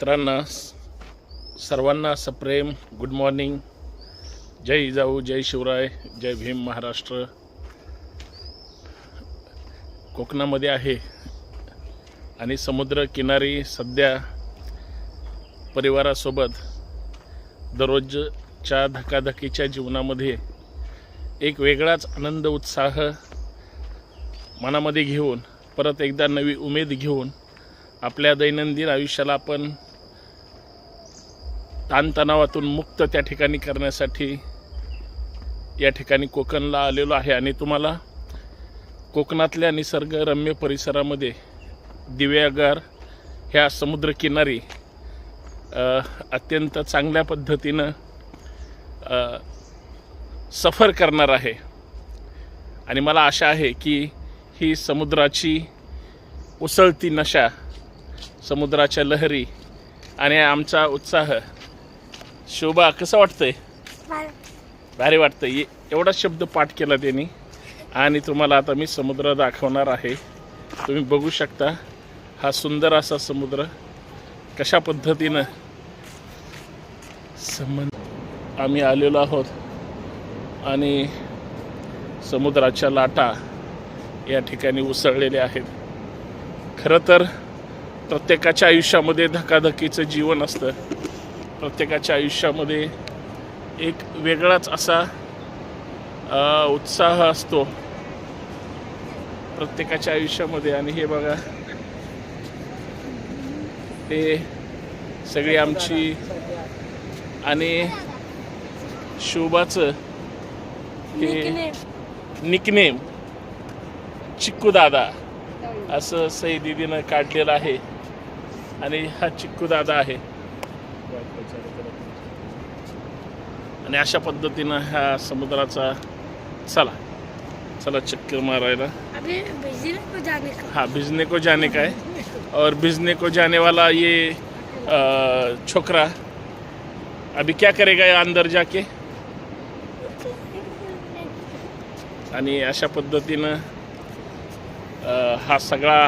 मित्रांना सर्वांना सप्रेम गुड मॉर्निंग जय जाऊ जय शिवराय जय भीम महाराष्ट्र. कोकणामध्ये आहे आणि समुद्र किनारी सध्या परिवारासोबत दररोजच्या धकाधकीच्या जीवनामध्ये एक वेगळाच आनंद उत्साह मनामध्ये घेऊन परत एकदा नवी उमेद घेऊन आपल्या दैनंदिन आयुष्याला आपण ताणतणावातून मुक्त त्या ठिकाणी करण्यासाठी या ठिकाणी कोकणला आलेलो आहे. आणि तुम्हाला कोकणातल्या निसर्गरम्य परिसरामध्ये दिव्यागार ह्या समुद्रकिनारी अत्यंत चांगल्या पद्धतीनं सफर करणार आहे. आणि मला आशा आहे की ही समुद्राची उसळती नशा समुद्राच्या लहरी आणि आमचा उत्साह शोभा कसं वाटतंय? भारी. वाटतं ये एवढा शब्द पाठ केला त्यांनी. आणि तुम्हाला आता मी समुद्र दाखवणार आहे. तुम्ही बघू शकता हा सुंदर असा समुद्र कशा पद्धतीनं समन आम्ही आलेलो आहोत. आणि समुद्राच्या लाटा या ठिकाणी उसळलेल्या आहेत. खरं तर प्रत्येकाच्या आयुष्यामध्ये धकाधकीचं जीवन असतं. प्रत्येकाच्या आयुष्यामध्ये एक वेगळाच असा उत्साह असतो प्रत्येकाच्या आयुष्यामध्ये. आणि हे बघा ते सगळी आमची आणि शोभाचं हे निकनेम चिक्कू दादा असं सई दिदीनं काढलेलं आहे. आणि हा चिक्कू दादा आहे. आणि अशा पद्धतीनं ह्या समुद्राचा चला चला चक्कर मारायला. अभी बिजली को जाने का? हाँ भिजने को जाने का है. और भिजने को जाने वाला ये छोकरा अभी क्या करेगा ये अंदर जाके? आणि अशा पद्धतीनं हा सगळा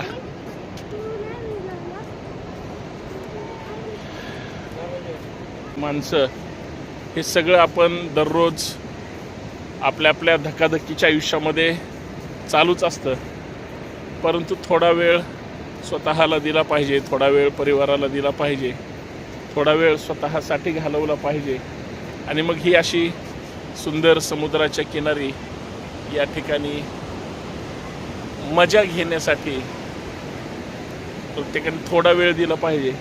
माणसं हे सगळं आपण दररोज आपल्या आपल्या धकाधकीच्या आयुष्यामध्ये चालूच असतं. परंतु थोडा वेळ स्वतःला दिला पाहिजे थोडा वेळ परिवाराला दिला पाहिजे थोडा वेळ स्वतःसाठी घालवला पाहिजे. आणि मग ही अशी सुंदर समुद्राच्या किनारी या ठिकाणी मजा घेण्यासाठी प्रत्येकाने थोडा वेळ दिला पाहिजे.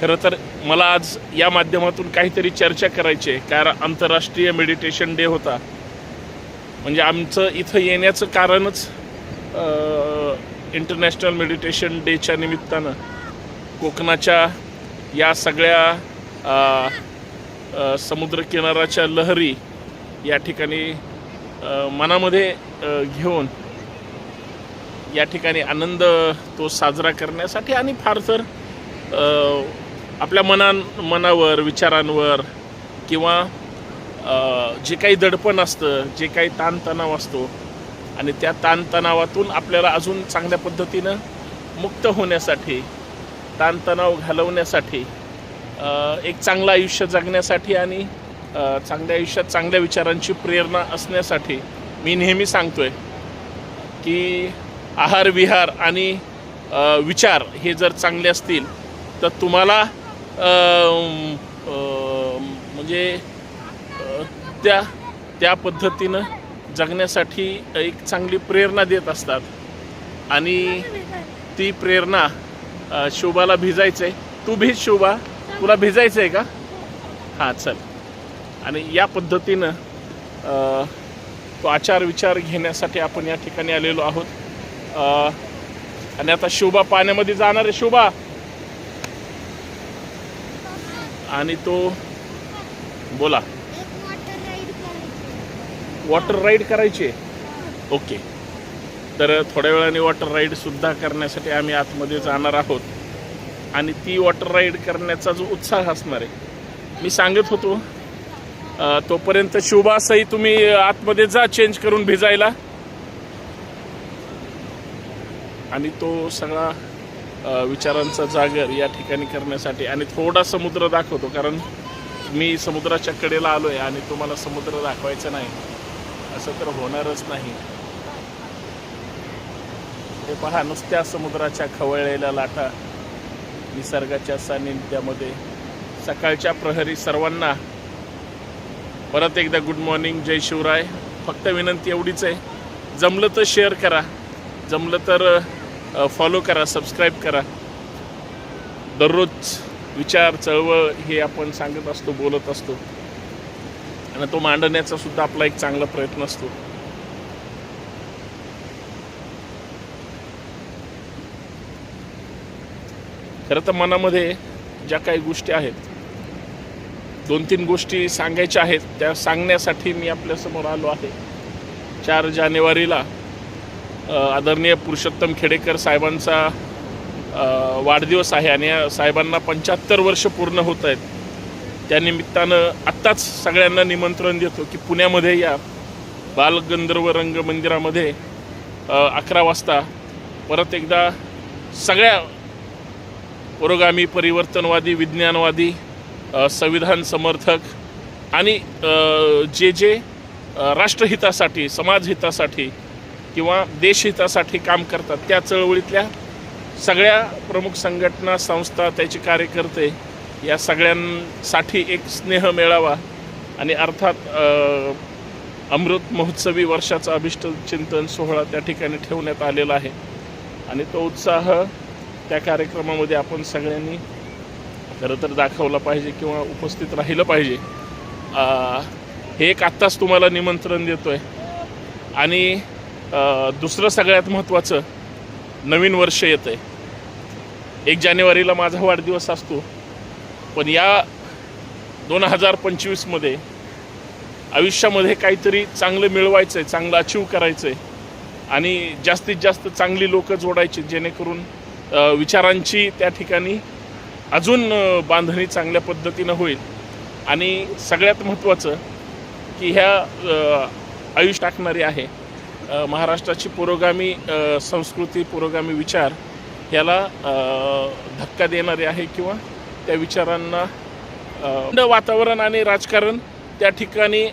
खरं तर मला आज या माध्यमातून काहीतरी चर्चा करायची आहे. कारण आंतरराष्ट्रीय मेडिटेशन डे होता. म्हणजे आमचं इथं येण्याचं कारणच इंटरनॅशनल मेडिटेशन डेच्या निमित्तानं कोकणाच्या या सगळ्या समुद्रकिनाराच्या लहरी या ठिकाणी मनामध्ये घेऊन या ठिकाणी आनंद तो साजरा करण्यासाठी आणि फार तर आपल्या मना मनावर विचारांवर किंवा जे काही दडपण असतं जे काही ताणतणाव असतो आणि त्या ताणतणावातून आपल्याला अजून चांगल्या पद्धतीनं मुक्त होण्यासाठी ताणतणाव घालवण्यासाठी एक चांगलं आयुष्य जगण्यासाठी आणि चांगल्या आयुष्यात चांगल्या विचारांची प्रेरणा असण्यासाठी मी नेहमी सांगतो आहे की आहार विहार आणि विचार हे जर चांगले असतील तर तुम्हाला म्हणजे त्या त्या पद्धतीनं जगण्यासाठी एक चांगली प्रेरणा देत असतात. आणि ती प्रेरणा शोभाला भिजायचं आहे तू भिज शोभा. तुला भिजायचं आहे का? हां चल. आणि या पद्धतीनं तो आचार विचार घेण्यासाठी आपण या ठिकाणी आलेलो आहोत. आणि आता शोभा पाण्यामध्ये जाणार आहे. शोभा! आणि तो बोला. वॉटर राईड करायची. आहे ओके तर थोड्या वेळाने वॉटर राईडसुद्धा करण्यासाठी आम्ही आतमध्ये जाणार आहोत. आणि ती वॉटर राईड करण्याचा जो उत्साह असणार आहे मी सांगत होतो तोपर्यंत शुभासही तुम्ही आतमध्ये जा चेंज करून भिजायला. आणि तो सगळा विचारांचा जागर या ठिकाणी करण्यासाठी. आणि थोडा समुद्र दाखवतो कारण मी समुद्राच्या कडेला आलो आहे आणि तुम्हाला समुद्र दाखवायचा नाही. असं तर होणारच नाही. हे पहा नुसत्या समुद्राच्या खवळलेल्या लाटा निसर्गाच्या सानिध्यामध्ये सकाळच्या प्रहरी सर्वांना परत एकदा गुड मॉर्निंग जय शिवराय. फक्त विनंती एवढीच आहे. जमलं तर शेअर करा. जमलं तर फॉलो करा सबस्क्राईब करा. दररोज विचार चळवळ हे आपण सांगत असतो बोलत असतो. आणि तो मांडण्याचा सुद्धा आपला एक चांगला प्रयत्न असतो. खरं तर मनामध्ये ज्या काही गोष्टी आहेत दोन तीन गोष्टी सांगायच्या आहेत त्या सांगण्यासाठी मी आपल्यासमोर आलो आहे. चार जानेवारीला आदरणीय पुरुषोत्तम खेडेकर साहेबांचा वाढदिवस आहे आणि या साहेबांना पंच्याहत्तर वर्ष पूर्ण होत आहेत. त्यानिमित्तानं आत्ताच सगळ्यांना निमंत्रण देतो की पुण्यामध्ये या बालगंधर्व रंग मंदिरामध्ये अकरा वाजता परत एकदा सगळ्या पुरोगामी परिवर्तनवादी विज्ञानवादी संविधान समर्थक आणि जे जे राष्ट्रहितासाठी समाजहितासाठी किंवा देशहितासाठी काम करतात त्या चळवळीतल्या सगळ्या प्रमुख संघटना संस्था त्याचे कार्यकर्ते या सगळ्यांसाठी एक स्नेह मेळावा आणि अर्थात अमृत महोत्सवी वर्षाचा अभिष्ट चिंतन सोहळा त्या ठिकाणी ठेवण्यात आलेला आहे. आणि तो उत्साह त्या कार्यक्रमामध्ये आपण सगळ्यांनी खरं तर दाखवला पाहिजे किंवा उपस्थित राहिलं पाहिजे. हे एक आत्ताच तुम्हाला निमंत्रण देतो आहे आणि दुसरं सगळ्यात महत्त्वाचं नवीन वर्ष येतं आहे एक जानेवारीला माझा वाढदिवस असतो. पण या दोन हजार पंचवीसमध्ये आयुष्यामध्ये काहीतरी चांगलं मिळवायचं आहे चांगलं अचीव करायचं आहे आणि जास्तीत जास्त चांगली लोकं जोडायची जेणेकरून विचारांची त्या ठिकाणी अजून बांधणी चांगल्या पद्धतीनं होईल. आणि सगळ्यात महत्त्वाचं की ह्या आयुष्य आयुष टाकणारी आहे. महाराष्ट्राची पुरोगामी संस्कृती पुरोगामी विचार ह्याला धक्का देणारे आहे किंवा त्या विचारांना थंड वातावरण आणि राजकारण त्या ठिकाणी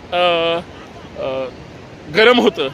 गरम होतं.